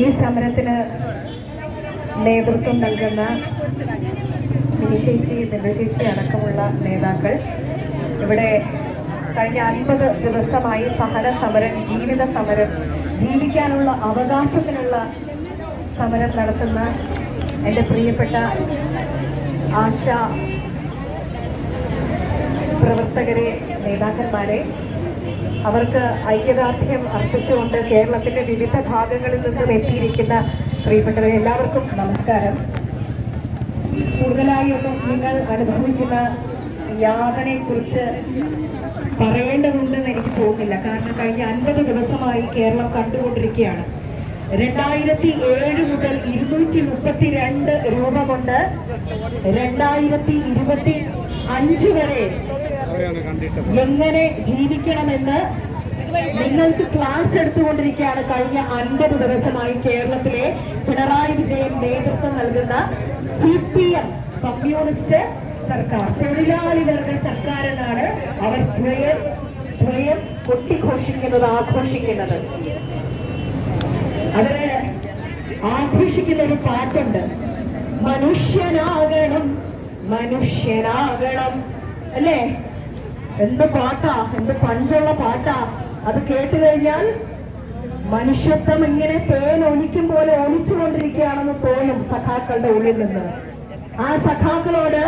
ഈ സമരത്തിന് നേതൃത്വം നൽകുന്ന മിനിശേഷി ഭിന്നശേഷി അടക്കമുള്ള നേതാക്കൾ. ഇവിടെ കഴിഞ്ഞ അൻപത് ദിവസമായി സഹന സമരം ജീവിത സമരം ജീവിക്കാനുള്ള അവകാശത്തിനുള്ള സമരം നടത്തുന്ന എന്റെ പ്രിയപ്പെട്ട ആശ പ്രവർത്തകരെ നേതാക്കന്മാരെ അവർക്ക് ഐക്യദാർഢ്യം അർപ്പിച്ചുകൊണ്ട് കേരളത്തിന്റെ വിവിധ ഭാഗങ്ങളിൽ നിന്നും എത്തിയിരിക്കുന്ന പ്രിയപ്പെട്ടവരെ എല്ലാവർക്കും നമസ്കാരം. കൂടുതലായി ഒന്നും നിങ്ങൾ അനുഭവിക്കുന്ന യാതനയെക്കുറിച്ച് പറയേണ്ടതുണ്ടെന്ന് എനിക്ക് തോന്നുന്നില്ല. കാരണം കഴിഞ്ഞ അൻപത് ദിവസമായി കേരളം കണ്ടുകൊണ്ടിരിക്കുകയാണ്. രണ്ടായിരത്തി ഏഴ് മുതൽ ഇരുന്നൂറ്റി മുപ്പത്തി രണ്ട് രൂപ കൊണ്ട് രണ്ടായിരത്തി ഇരുപത്തി അഞ്ച് വരെ എങ്ങനെ ജീവിക്കണമെന്ന് നിങ്ങൾക്ക് ക്ലാസ് എടുത്തുകൊണ്ടിരിക്കുകയാണ് കഴിഞ്ഞ അൻപത് ദിവസമായി കേരളത്തിലെ പിണറായി വിജയൻ നേതൃത്വം നൽകുന്ന സി പി എം കമ്മ്യൂണിസ്റ്റ് സർക്കാർ. തൊഴിലാളി വർഗ സർക്കാർ എന്നാണ് അവർ സ്വയം സ്വയം കൊട്ടിഘോഷിക്കുന്നത് ആഘോഷിക്കുന്നത്. അത് ആഘോഷിക്കുന്ന ഒരു പാട്ടുണ്ട്. മനുഷ്യനാകണം മനുഷ്യനാകണം. അല്ലേ? എന്ത് പാട്ടാ? എന്ത് പഞ്ചുള്ള പാട്ടാ? അത് കേട്ട് കഴിഞ്ഞാൽ മനുഷ്യത്വം ഇങ്ങനെ തേൻ ഒലിക്കും പോലെ ഒലിച്ചുകൊണ്ടിരിക്കുകയാണെന്ന് തോന്നും സഖാക്കളുടെ ഉള്ളിൽ നിന്ന്. ആ സഖാക്കളോട്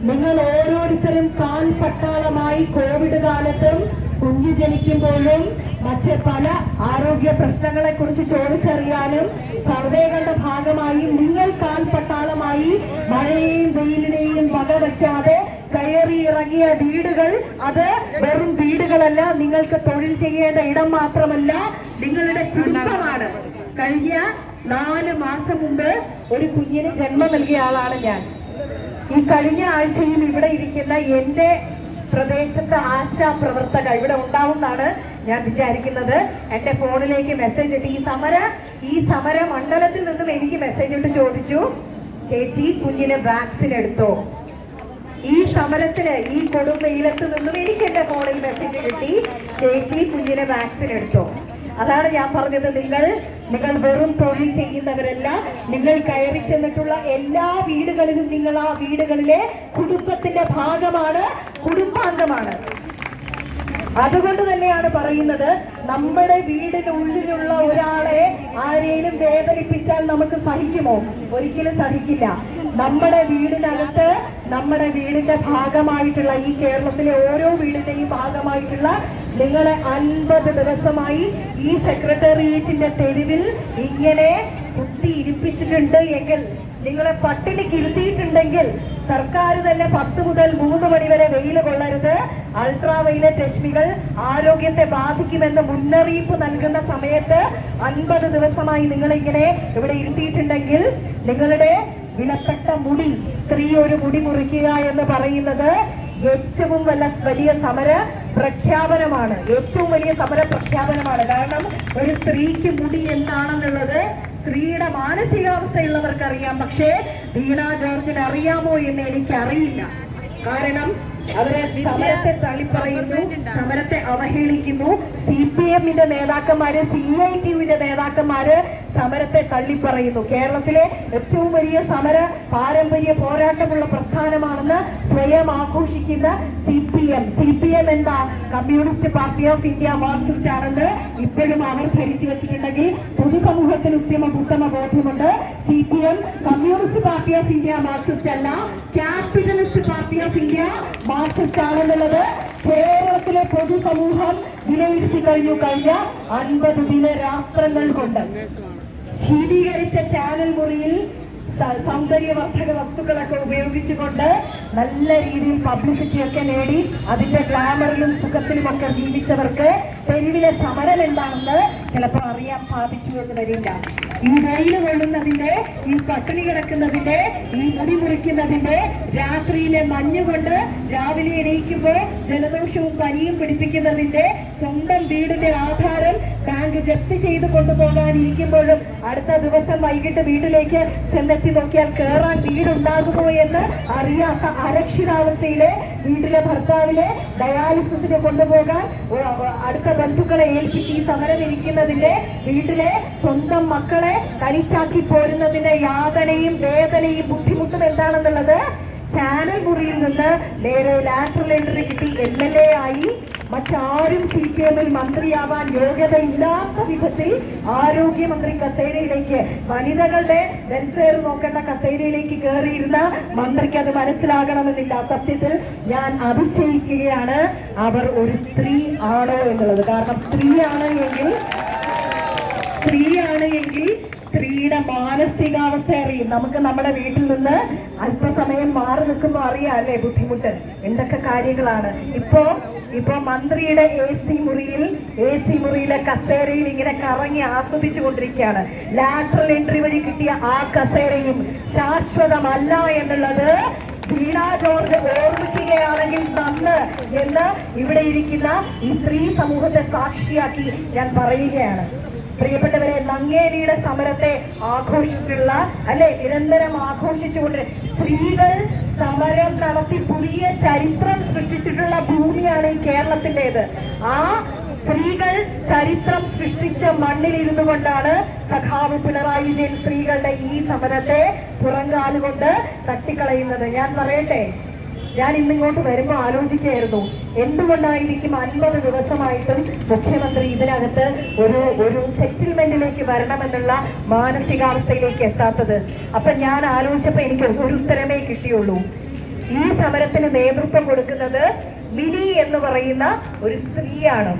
നിങ്ങൾ ഓരോരുത്തരും കാൽ പട്ടാളമായി കോവിഡ് കാലത്തും കുഞ്ഞു ജനിക്കുമ്പോഴും മറ്റ് പല ആരോഗ്യ പ്രശ്നങ്ങളെ കുറിച്ച് ചോദിച്ചറിയാനും സർവേകളുടെ ഭാഗമായി നിങ്ങൾ കാൽ പട്ടാളമായി മഴയെയും വെയിലിനെയും വകവയ്ക്കാതെ കയറി ഇറങ്ങിയ വീടുകൾ അത് വെറും വീടുകളല്ല നിങ്ങൾക്ക് തൊഴിൽ ചെയ്യേണ്ട ഇടം മാത്രമല്ല നിങ്ങളുടെ കുടുംബമാണ്. കഴിഞ്ഞ നാല് മാസം മുമ്പ് ഒരു കുഞ്ഞിന് ജന്മം നൽകിയ ആളാണ് ഞാൻ. ഈ കഴിഞ്ഞ ആഴ്ചയിൽ ഇവിടെ ഇരിക്കുന്ന എന്റെ പ്രദേശത്തെ ആശാ പ്രവർത്തക ഇവിടെ ഉണ്ടാവുമെന്നാണ് ഞാൻ വിചാരിക്കുന്നത്. എന്റെ ഫോണിലേക്ക് മെസ്സേജ് ഇട്ട് ഈ സമര ഈ സമര മണ്ഡലത്തിൽ നിന്നും എനിക്ക് മെസ്സേജ് ഇട്ട് ചോദിച്ചു ചേച്ചി കുഞ്ഞിന് വാക്സിൻ എടുത്തോ? ഈ സമരത്തിന് ഈ കൊടും വെയിലത്ത് നിന്നും എനിക്ക് എന്റെ ഫോണിൽ മെസ്സേജ് കിട്ടി. ചേച്ചി കുഞ്ഞിനെ വാക്സിൻ എടുത്തോ. അതാണ് ഞാൻ പറഞ്ഞത്. നിങ്ങൾ നിങ്ങൾ വെറും തൊഴിൽ ചെയ്യുന്നവരല്ല. നിങ്ങൾ കയറി ചെന്നിട്ടുള്ള എല്ലാ വീടുകളിലും നിങ്ങൾ ആ വീടുകളിലെ കുടുംബത്തിന്റെ ഭാഗമാണ് കുടുംബാംഗമാണ്. അതുകൊണ്ട് തന്നെയാണ് പറയുന്നത് നമ്മുടെ വീടിനുള്ളിലുള്ള ഒരാളെ ആരെയും വേദനിപ്പിച്ചാൽ നമുക്ക് സഹിക്കുമോ? ഒരിക്കലും സഹിക്കില്ല. നമ്മുടെ വീടിനകത്ത് നമ്മുടെ വീടിന്റെ ഭാഗമായിട്ടുള്ള ഈ കേരളത്തിലെ ഓരോ വീടിന്റെയും ഭാഗമായിട്ടുള്ള നിങ്ങളെ അൻപത് ദിവസമായി ഈ സെക്രട്ടേറിയറ്റിന്റെ തെരുവിൽ ഇങ്ങനെ കുത്തി ഇരിപ്പിച്ചിട്ടുണ്ട് എങ്കിൽ നിങ്ങളെ പട്ടിണിക്ക് ഇരുത്തിയിട്ടുണ്ടെങ്കിൽ സർക്കാർ തന്നെ പത്ത് മുതൽ മൂന്ന് മണി വരെ വെയിൽ കൊള്ളരുത്. അൾട്രാ വൈലറ്റ് രശ്മികൾ ആരോഗ്യത്തെ ബാധിക്കുമെന്ന് മുന്നറിയിപ്പ് നൽകുന്ന സമയത്ത് അൻപത് ദിവസമായി നിങ്ങളിങ്ങനെ ഇവിടെ ഇരുത്തിയിട്ടുണ്ടെങ്കിൽ നിങ്ങളുടെ വിലപ്പെട്ട മുടി സ്ത്രീ ഒരു മുടി മുറിക്കുക എന്ന് പറയുന്നത് ഏറ്റവും വല്ല വലിയ സമര പ്രഖ്യാപനമാണ്. ഏറ്റവും വലിയ സമര പ്രഖ്യാപനമാണ്. കാരണം ഒരു സ്ത്രീക്ക് മുടി എന്താണെന്നുള്ളത് സ്ത്രീയുടെ മാനസികാവസ്ഥയുള്ളവർക്ക് അറിയാം പക്ഷേ വീണ ജോർജിന് അറിയാമോ എന്ന് എനിക്കറിയില്ല. കാരണം അവരെ സമരത്തെ തള്ളിപ്പറയുന്നു സമരത്തെ അവഹേളിക്കുന്നു. സി പി എമ്മിന്റെ നേതാക്കന്മാര് സി ഐ ടിയുവിന്റെ നേതാക്കന്മാര് സമരത്തെ തള്ളിപ്പറയുന്നു. കേരളത്തിലെ ഏറ്റവും വലിയ സമര പാരമ്പര്യ പോരാട്ടമുള്ള പ്രസ്ഥാനമാണെന്ന് സ്വയം ആഘോഷിക്കുന്ന C P M. C P M എന്താ? Communist Party of India Marxist ആണെന്ന് ഇപ്പോഴും അവർ ധരിച്ചു വെച്ചിട്ടുണ്ടെങ്കിൽ പൊതുസമൂഹത്തിന് ഉത്തമ ഉത്തമ ബോധ്യമുണ്ട്. C P M Communist Party of India Marxist അല്ല. Capitalist party of India Marxist ആണെന്നുള്ളത് കേരളത്തിലെ പൊതുസമൂഹം വിലയിരുത്തി കഴിഞ്ഞു. കഴിഞ്ഞ അൻപത് ദിന രാത്രങ്ങൾ കൊണ്ട് ശീതീകരിച്ച ചാനൽ മുറിയിൽ സൗന്ദര്യവർദ്ധക വസ്തുക്കളൊക്കെ ഉപയോഗിച്ചുകൊണ്ട് നല്ല രീതിയിൽ പബ്ലിസിറ്റി ഒക്കെ നേടി അതിന്റെ ഗ്ലാമറിലും സുഖത്തിലും ഒക്കെ ജീവിച്ചവർക്ക് തെരുവിലെ സമരം എന്താണെന്ന് ചിലപ്പോൾ അറിയാൻ സാധിച്ചു എന്ന് വരില്ല. ഈ വെയിൽ കൊള്ളുന്നതിന്റെ ഈ പട്ടിണി കിടക്കുന്നതിന്റെ ഈ മുടി മുറിക്കുന്നതിന്റെ രാത്രിയിലെ മഞ്ഞ് കൊണ്ട് രാവിലെ എണീക്കുമ്പോൾ ജലദോഷവും പനിയും പിടിപ്പിക്കുന്നതിന്റെ സ്വന്തം വീടിന്റെ ആധാരം ബാങ്ക് ജപ്തി ചെയ്ത് കൊണ്ടുപോകാനിരിക്കുമ്പോഴും അടുത്ത ദിവസം വൈകിട്ട് വീട്ടിലേക്ക് ചെന്നെത്തി നോക്കിയാൽ കേറാൻ വീടുണ്ടാകുമോ എന്ന് അറിയാത്ത അരക്ഷിതാവസ്ഥയിലെ വീട്ടിലെ ഭർത്താവിനെ ഡയാലിസിസിന് കൊണ്ടുപോകാൻ അടുത്ത ബന്ധുക്കളെ ഏൽപ്പിച്ച് ഈ സമരം ഇരിക്കുന്നതിന്റെ വീട്ടിലെ സ്വന്തം മക്കളെ തനിച്ചാക്കി പോരുന്നതിന്റെ യാതനയും വേദനയും ബുദ്ധിമുട്ടും എന്താണെന്നുള്ളത് ചാനൽ മുറിയിൽ നിന്ന് നേരെ ലാറ്ററൽ എൻട്രി കിട്ടി. എം എൽ എ ആയി. മറ്റാരും സി പി എമ്മിൽ മന്ത്രിയാവാൻ യോഗ്യതയില്ലാത്ത വിധത്തിൽ ആരോഗ്യമന്ത്രി കസേരയിലേക്ക് വനിതകളുടെ വെൽഫെയർ നോക്കേണ്ട കസേരയിലേക്ക് കയറിയിരുന്ന മന്ത്രിക്ക് അത് മനസ്സിലാകണമെന്നില്ല. സത്യത്തിൽ ഞാൻ അതിശയിക്കുകയാണ്. അവർ ഒരു സ്ത്രീ ആണോ എന്നുള്ളത്. കാരണം സ്ത്രീയാണ് എങ്കിൽ സ്ത്രീയാണ് എങ്കിൽ സ്ത്രീയുടെ മാനസികാവസ്ഥ അറിയും. നമുക്ക് നമ്മുടെ വീട്ടിൽ നിന്ന് അല്പസമയം മാറി നിൽക്കുമ്പോൾ അറിയാം അല്ലേ ബുദ്ധിമുട്ട്? എന്തൊക്കെ കാര്യങ്ങളാണ്? ഇപ്പോ ഇപ്പോ മന്ത്രിയുടെ എ സി മുറിയിൽ എ സി മുറിയിലെ കസേരയിൽ ഇങ്ങനെ കറങ്ങി ആസ്വദിച്ചു കൊണ്ടിരിക്കുകയാണ് ലാറ്ററൽ എൻട്രി വഴി കിട്ടിയ ആ കസേരയും ശാശ്വതമല്ല എന്നുള്ളത് വീണ ജോർജ് ഓർമ്മിക്കുകയാണെങ്കിൽ നന്ന് എന്ന് ഇവിടെ ഇരിക്കുന്ന ഈ സ്ത്രീ സമൂഹത്തെ സാക്ഷിയാക്കി ഞാൻ പറയുകയാണ്. പ്രിയപ്പെട്ടവരെ നങ്ങേലിയുടെ സമരത്തെ ആഘോഷിച്ചിട്ടുള്ള അല്ലെ നിരന്തരം ആഘോഷിച്ചുകൊണ്ട് സ്ത്രീകൾ സമരം നടത്തി പുതിയ ചരിത്രം സൃഷ്ടിച്ചിട്ടുള്ള ഭൂമിയാണ് ഈ കേരളത്തിന്റെത്. ആ സ്ത്രീകൾ ചരിത്രം സൃഷ്ടിച്ച മണ്ണിൽ ഇരുന്നു കൊണ്ടാണ് സഖാവ് പിണറായി വിജയൻ സ്ത്രീകളുടെ ഈ സമരത്തെ പുറങ്കാലുകൊണ്ട് തട്ടിക്കളയുന്നത്. ഞാൻ പറയട്ടെ ഞാൻ ഇന്നിങ്ങോട്ട് വരുമ്പോൾ ആലോചിക്കുകയായിരുന്നു. എന്തുകൊണ്ടായിരിക്കും അൻപത് ദിവസമായിട്ടും മുഖ്യമന്ത്രി ഇതിനകത്ത് ഒരു ഒരു സെറ്റിൽമെന്റിലേക്ക് വരണമെന്നുള്ള മാനസികാവസ്ഥയിലേക്ക് എത്താത്തത്? അപ്പൊ ഞാൻ ആലോചിച്ചപ്പോ എനിക്ക് ഒരു ഉത്തരമേ കിട്ടിയുള്ളൂ. ഈ സമരത്തിന് നേതൃത്വം കൊടുക്കുന്നത് മിനി എന്ന് പറയുന്ന ഒരു സ്ത്രീയാണ്.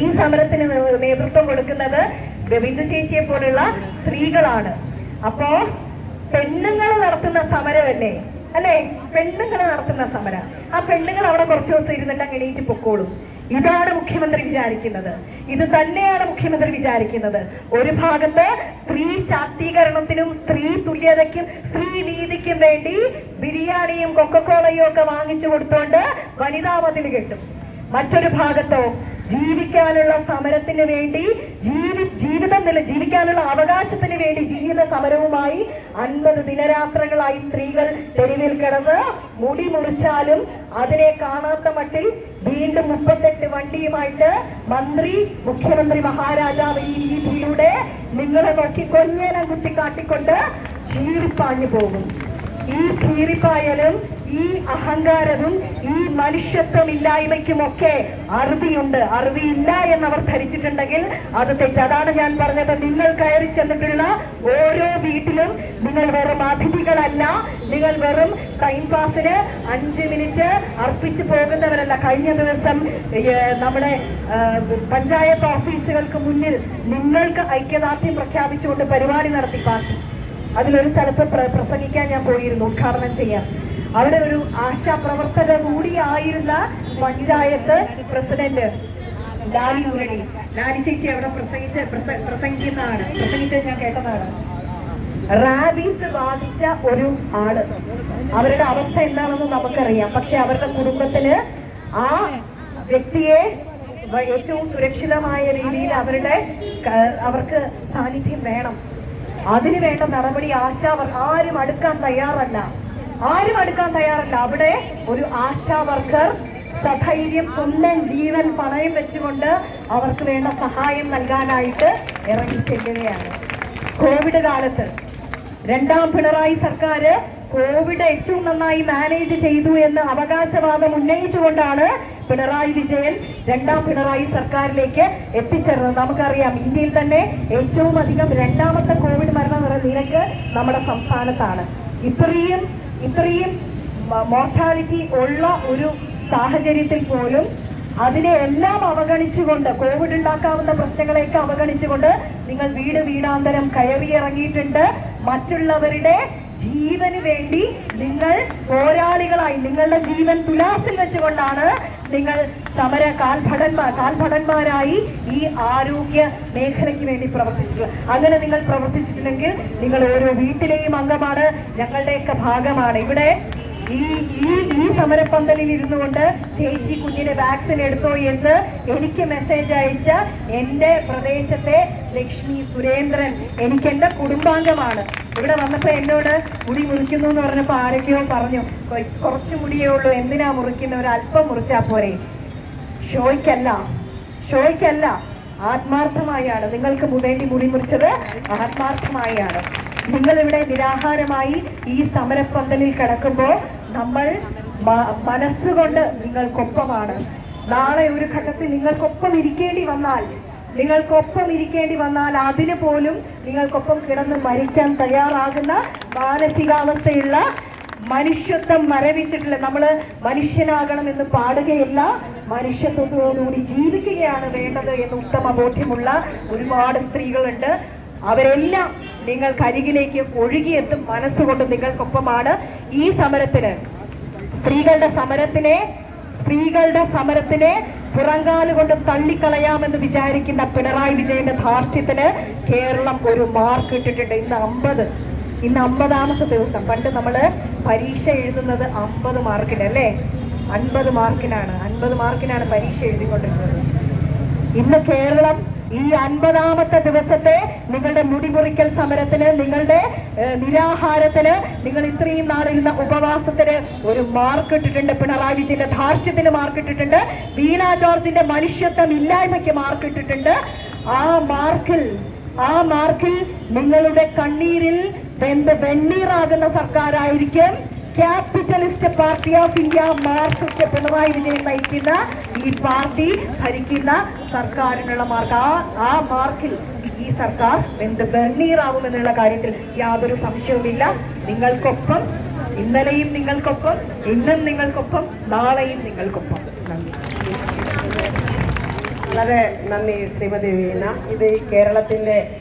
ഈ സമരത്തിന് നേതൃത്വം കൊടുക്കുന്നത് ബിന്ദു ചേച്ചിയെ പോലുള്ള സ്ത്രീകളാണ്. അപ്പോ പെണ്ണുങ്ങൾ നടത്തുന്ന സമരമല്ലേ? അല്ലെ? പെണ്ണുങ്ങൾ നടത്തുന്ന സമരം. ആ പെണ്ണുങ്ങൾ അവിടെ കുറച്ചു ദിവസം ഇരുന്നിട്ട് അങ്ങ് എണീറ്റ് പൊക്കോളും. ഇതാണ് മുഖ്യമന്ത്രി വിചാരിക്കുന്നത്. ഇത് തന്നെയാണ് മുഖ്യമന്ത്രി വിചാരിക്കുന്നത്. ഒരു ഭാഗത്ത് സ്ത്രീ ശാക്തീകരണത്തിനും സ്ത്രീ തുല്യതയ്ക്കും സ്ത്രീ നീതിക്കും വേണ്ടി ബിരിയാണിയും കൊക്കക്കോളയും ഒക്കെ വാങ്ങിച്ചു കൊടുത്തോണ്ട് വനിതാ മതിൽ കെട്ടും. മറ്റൊരു ഭാഗത്തോ ജീവിക്കാനുള്ള സമരത്തിന് വേണ്ടി ജീവി ജീവിതം നില ജീവിക്കാനുള്ള അവകാശത്തിന് വേണ്ടി ജീവിത സമരവുമായി അൻപത് ദിനരാത്രങ്ങളായി സ്ത്രീകൾ തെരുവിൽ കിടന്ന് മുടി മുറിച്ചാലും അതിനെ കാണാത്ത മട്ടിൽ വീണ്ടും മുപ്പത്തെട്ട് വണ്ടിയുമായിട്ട് മന്ത്രി മുഖ്യമന്ത്രി മഹാരാജാവ് ഈ രീതിയിലൂടെ നിങ്ങളെ നോക്കി കൊഞ്ഞേനം കുത്തി കാട്ടിക്കൊണ്ട് ചീറിപ്പാഞ്ഞു പോകും. ഈ ചീറിപ്പായലും ഈ അഹങ്കാരവും ഈ മനുഷ്യത്വമില്ലായ്മയ്ക്കുമൊക്കെ അറുതിയുണ്ട്. അറുതിയില്ല എന്നവർ ധരിച്ചിട്ടുണ്ടെങ്കിൽ അത് തെറ്റ്. അതാണ് ഞാൻ പറഞ്ഞത്. നിങ്ങൾ കയറി ചെന്നിട്ടുള്ള ഓരോ വീട്ടിലും നിങ്ങൾ വെറും അതിഥികളല്ല. നിങ്ങൾ വെറും ടൈം പാസിന് അഞ്ച് മിനിറ്റ് അർപ്പിച്ചു പോകുന്നവരല്ല. കഴിഞ്ഞ ദിവസം നമ്മുടെ പഞ്ചായത്ത് ഓഫീസുകൾക്ക് മുന്നിൽ നിങ്ങൾക്ക് ഐക്യദാർഢ്യം പ്രഖ്യാപിച്ചുകൊണ്ട് പരിപാടി നടത്തി. പാർട്ടി അതിലൊരു സ്ഥലത്ത് പ്ര- പ്രസംഗിക്കാൻ ഞാൻ പോയിരുന്നു. ഉദ്ഘാടനം ചെയ്യാൻ. അവിടെ ഒരു ആശാപ്രവർത്തക കൂടിയായിരുന്ന പഞ്ചായത്ത് പ്രസിഡന്റ് ലാലി മുരളി. ലാലി ചേച്ചി അവിടെ പ്രസംഗിച്ച പ്രസ- പ്രസംഗിക്കുന്നതാണ്. പ്രസംഗിച്ചത് ഞാൻ കേട്ടതാണ്. റാബീസ് ബാധിച്ച ഒരു ആൾ. അവരുടെ അവസ്ഥ എന്താണെന്ന് നമുക്കറിയാം. പക്ഷെ അവരുടെ കുടുംബത്തിന് ആ വ്യക്തിയെ ഏറ്റവും സുരക്ഷിതമായ രീതിയിൽ അവരുടെ അവർക്ക് സാന്നിധ്യം വേണം. അതിനു വേണ്ട നടപടി ആശാവർ ആരും അടുക്കാൻ തയ്യാറല്ല. ആരും അടുക്കാൻ തയ്യാറല്ല. അവിടെ ഒരു ആശാ വർക്കർ സധൈര്യം സ്വന്തം ജീവൻ പണയം വെച്ചുകൊണ്ട് അവർക്ക് വേണ്ട സഹായം നൽകാനായിട്ട് ഇറങ്ങി ചെല്ലുകയാണ്. കോവിഡ് കാലത്ത് രണ്ടാം പിണറായി സർക്കാർ കോവിഡ് ഏറ്റവും നന്നായി മാനേജ് ചെയ്തു എന്ന് അവകാശവാദം ഉന്നയിച്ചുകൊണ്ടാണ് പിണറായി വിജയൻ രണ്ടാം പിണറായി സർക്കാരിലേക്ക് എത്തിച്ചേർന്നത്. നമുക്കറിയാം ഇന്ത്യയിൽ തന്നെ ഏറ്റവും അധികം രണ്ടാമത്തെ കോവിഡ് മരണ നിരക്ക് നമ്മുടെ സംസ്ഥാനത്താണ്. ഇത്രയും ഇത്രയും മോർട്ടാലിറ്റി ഉള്ള ഒരു സാഹചര്യത്തിൽ പോലും അതിനെ എല്ലാം അവഗണിച്ചുകൊണ്ട് കോവിഡ് ഉണ്ടാക്കാവുന്ന പ്രശ്നങ്ങളെയൊക്കെ അവഗണിച്ചുകൊണ്ട് നിങ്ങൾ വീട് വീടാന്തരം കയറി ഇറങ്ങിയിട്ടുണ്ട് മറ്റുള്ളവരുടെ ജീവന് വേണ്ടി നിങ്ങൾ പോരാളികളായി നിങ്ങളുടെ ജീവൻ തുലാസിൽ വെച്ചുകൊണ്ടാണ് നിങ്ങൾ സമര കാൽഭടന്മാർ കാൽഭടന്മാരായി ഈ ആരോഗ്യ മേഖലയ്ക്ക് വേണ്ടി പ്രവർത്തിച്ചിട്ടുള്ള അങ്ങനെ നിങ്ങൾ പ്രവർത്തിച്ചിട്ടുണ്ടെങ്കിൽ നിങ്ങൾ ഓരോ വീട്ടിലെയും അംഗമാണ്. ഞങ്ങളുടെയൊക്കെ ഭാഗമാണ്. ഇവിടെ ഈ ഈ ഈ സമരപ്പന്തലിൽ ഇരുന്നു കൊണ്ട് ചേച്ചി കുഞ്ഞിനെ വാക്സിൻ എടുത്തോ എന്ന് എനിക്ക് മെസ്സേജ് അയച്ച എന്റെ പ്രദേശത്തെ ലക്ഷ്മി സുരേന്ദ്രൻ എനിക്ക് എന്റെ കുടുംബാംഗമാണ്. ഇവിടെ വന്നപ്പോ എന്നോട് മുടി മുറിക്കുന്നു എന്ന് പറഞ്ഞപ്പോ ആരൊക്കെയോ പറഞ്ഞു "കൊ- കുറച്ച് മുടിയേ ഉള്ളൂ എന്തിനാ മുറിക്കുന്ന? ഒരു അല്പം മുറിച്ചാ പോരെ. ഷോയ്ക്കല്ല ഷോയ്ക്കല്ല ആത്മാർത്ഥമായാണ്. നിങ്ങൾക്ക് വേണ്ടി മുടി മുറിച്ചത് ആത്മാർത്ഥമായാണ്. നിങ്ങൾ ഇവിടെ നിരാഹാരമായി ഈ സമരപ്പന്തലിൽ കിടക്കുമ്പോൾ നമ്മൾ മനസ്സുകൊണ്ട് നിങ്ങൾക്കൊപ്പമാണ്. നാളെ ഒരു ഘട്ടത്തിൽ നിങ്ങൾക്കൊപ്പം ഇരിക്കേണ്ടി വന്നാൽ നിങ്ങൾക്കൊപ്പം ഇരിക്കേണ്ടി വന്നാൽ അതിന് പോലും നിങ്ങൾക്കൊപ്പം കിടന്ന് മരിക്കാൻ തയ്യാറാകുന്ന മാനസികാവസ്ഥയുള്ള മനുഷ്യത്വം മരവിച്ചിട്ടില്ല. നമ്മൾ മനുഷ്യനാകണം എന്ന് പാടുകയില്ല മനുഷ്യത്വത്തോടുകൂടി ജീവിക്കുകയാണ് വേണ്ടത് എന്ന് ഉത്തമ ബോധ്യമുള്ള ഒരുപാട് സ്ത്രീകളുണ്ട്. അവരെല്ലാം നിങ്ങൾക്ക് അരികിലേക്ക് ഒഴുകിയെത്തും മനസ്സുകൊണ്ട് നിങ്ങൾക്കൊപ്പമാണ് ഈ സമരത്തിന്. സ്ത്രീകളുടെ സമരത്തിനെ സ്ത്രീകളുടെ സമരത്തിനെ പുറങ്കാലുകൊണ്ട് തള്ളിക്കളയാമെന്ന് വിചാരിക്കുന്ന പിണറായി വിജയന്റെ ധാർഷ്ട്യത്തിന് കേരളം ഒരു മാർക്ക് ഇട്ടിട്ടുണ്ട്. ഇന്ന് അമ്പത്. ഇന്ന് അമ്പതാമത്തെ ദിവസം. പണ്ട് നമ്മൾ പരീക്ഷ എഴുതുന്നത് അമ്പത് മാർക്കിന് അല്ലേ? അൻപത് മാർക്കിനാണ്. അൻപത് മാർക്കിനാണ് പരീക്ഷ എഴുതിക്കൊണ്ടിരുന്നത്. ഇന്ന് കേരളം ഈ അൻപതാമത്തെ ദിവസത്തെ നിങ്ങളുടെ മുടിമുറിക്കൽ സമരത്തിന് നിങ്ങളുടെ നിരാഹാരത്തിന് നിങ്ങൾ ഇത്രയും നാളിരുന്ന ഉപവാസത്തിന് ഒരു മാർക്ക് ഇട്ടിട്ടുണ്ട്. പിണറായി വിജയന്റെ ധാർഷ്ട്യത്തിന് മാർക്ക് ഇട്ടിട്ടുണ്ട്. വീണ ജോർജിന്റെ മനുഷ്യത്വം ഇല്ലായ്മയ്ക്ക് മാർക്ക് ഇട്ടിട്ടുണ്ട്. ആ മാർക്കിൽ ആ മാർക്കിൽ നിങ്ങളുടെ കണ്ണീരിൽ വെന്ത് വെണ്ണീറാകുന്ന സർക്കാരായിരിക്കും. Capitalist party of India Marxist Pinarayi Vijayan നയിക്കുന്ന ഈ പാർട്ടി ഭരിക്കുന്ന സർക്കാരിനുള്ള മാർക്ക്. ആ ആ മാർക്കിൽ ഈ സർക്കാർ എന്ത് എന്നുള്ള കാര്യത്തിൽ യാതൊരു സംശയവുമില്ല. നിങ്ങൾക്കൊപ്പം ഇന്നലെയും നിങ്ങൾക്കൊപ്പം ഇന്നും നിങ്ങൾക്കൊപ്പം നാളെയും നിങ്ങൾക്കൊപ്പം. നന്ദി. വളരെ നന്ദി ശ്രീമതി വീണ. ഇത് കേരളത്തിന്റെ